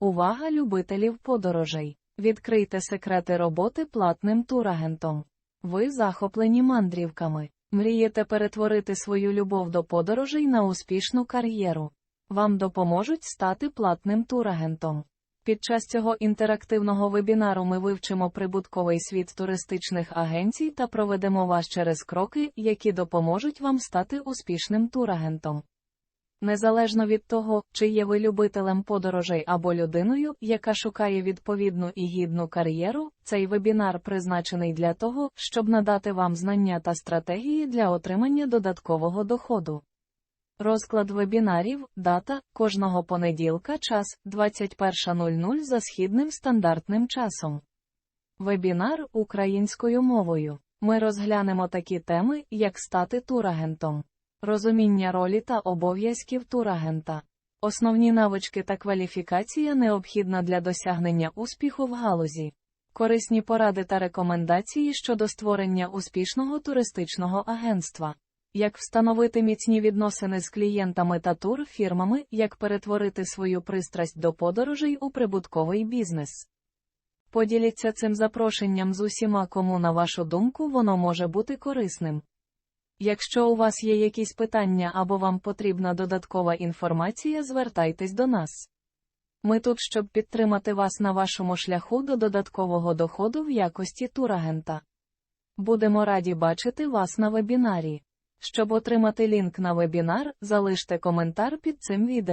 Увага любителів подорожей! Відкрийте секрети роботи платним турагентом. Ви захоплені мандрівками. Мрієте перетворити свою любов до подорожей на успішну кар'єру. Вам допоможуть стати платним турагентом. Під час цього інтерактивного вебінару ми вивчимо прибутковий світ туристичних агенцій та проведемо вас через кроки, які допоможуть вам стати успішним турагентом. Незалежно від того, чи є ви любителем подорожей або людиною, яка шукає відповідну і гідну кар'єру, цей вебінар призначений для того, щоб надати вам знання та стратегії для отримання додаткового доходу. Розклад вебінарів, дата кожного понеділка, час 21.00 за східним стандартним часом. Вебінар українською мовою. Ми розглянемо такі теми, як стати турагентом, розуміння ролі та обов'язків турагента, основні навички та кваліфікація необхідна для досягнення успіху в галузі, корисні поради та рекомендації щодо створення успішного туристичного агентства. Як встановити міцні відносини з клієнтами та турфірмами, як перетворити свою пристрасть до подорожей у прибутковий бізнес. Поділіться цим запрошенням з усіма, кому, на вашу думку, воно може бути корисним. Якщо у вас є якісь питання або вам потрібна додаткова інформація, звертайтесь до нас. Ми тут, щоб підтримати вас на вашому шляху до додаткового доходу в якості турагента. Будемо раді бачити вас на вебінарі. Щоб отримати лінк на вебінар, залиште коментар під цим відео.